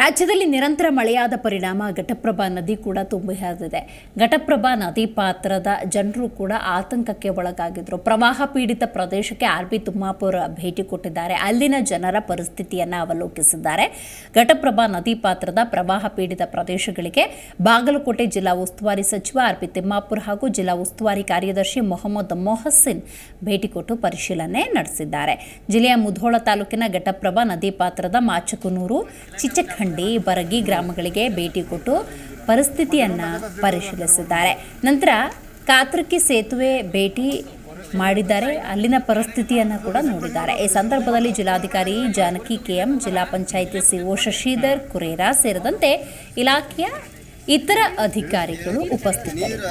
ರಾಜ್ಯದಲ್ಲಿ ನಿರಂತರ ಮಳೆಯಾದ ಪರಿಣಾಮ ಘಟಪ್ರಭಾ ನದಿ ಕೂಡ ತುಂಬಿ ಹರಿದಿದೆ. ಘಟಪ್ರಭಾ ನದಿ ಪಾತ್ರದ ಜನರು ಕೂಡ ಆತಂಕಕ್ಕೆ ಒಳಗಾಗಿದ್ರು. ಪ್ರವಾಹ ಪೀಡಿತ ಪ್ರದೇಶಕ್ಕೆ ಆರ್ ಬಿ ತಿಮ್ಮಾಪುರ ಭೇಟಿ ಕೊಟ್ಟಿದ್ದಾರೆ. ಅಲ್ಲಿನ ಜನರ ಪರಿಸ್ಥಿತಿಯನ್ನು ಅವಲೋಕಿಸಿದ್ದಾರೆ. ಘಟಪ್ರಭಾ ನದಿ ಪಾತ್ರದ ಪ್ರವಾಹ ಪೀಡಿತ ಪ್ರದೇಶಗಳಿಗೆ ಬಾಗಲಕೋಟೆ ಜಿಲ್ಲಾ ಉಸ್ತುವಾರಿ ಸಚಿವ ಆರ್ ಪಿ ತಿಮ್ಮಾಪುರ ಹಾಗೂ ಜಿಲ್ಲಾ ಉಸ್ತುವಾರಿ ಕಾರ್ಯದರ್ಶಿ ಮೊಹಮ್ಮದ್ ಮೊಹಸಿನ್ ಭೇಟಿ ಕೊಟ್ಟು ಪರಿಶೀಲನೆ ನಡೆಸಿದ್ದಾರೆ. ಜಿಲ್ಲೆಯ ಮುಧೋಳ ತಾಲೂಕಿನ ಘಟಪ್ರಭಾ ನದಿ ಪಾತ್ರದ ಮಾಚಕನೂರು ಚಿಚಖಂಡಿ ಬರಗಿ ಗ್ರಾಮಗಳಿಗೆ ಭೇಟಿ ಕೊಟ್ಟು ಪರಿಸ್ಥಿತಿಯನ್ನು ಪರಿಶೀಲಿಸಿದ್ದಾರೆ. ನಂತರ ಕಾತ್ರಕಿ ಸೇತುವೆ ಭೇಟಿ ಮಾಡಿದ್ದಾರೆ. ಅಲ್ಲಿನ ಪರಿಸ್ಥಿತಿಯನ್ನು ಕೂಡ ನೋಡಿದ್ದಾರೆ. ಈ ಸಂದರ್ಭದಲ್ಲಿ ಜಿಲ್ಲಾಧಿಕಾರಿ ಜಾನಕಿ ಕೆಎಂ, ಜಿಲ್ಲಾ ಪಂಚಾಯಿತಿ ಸಿಒ ಶಶಿಧರ್ ಕುರೇರಾ ಸೇರಿದಂತೆ ಇಲಾಖೆಯ ಇತರ ಅಧಿಕಾರಿಗಳು ಉಪಸ್ಥಿತರಿದ್ದರು.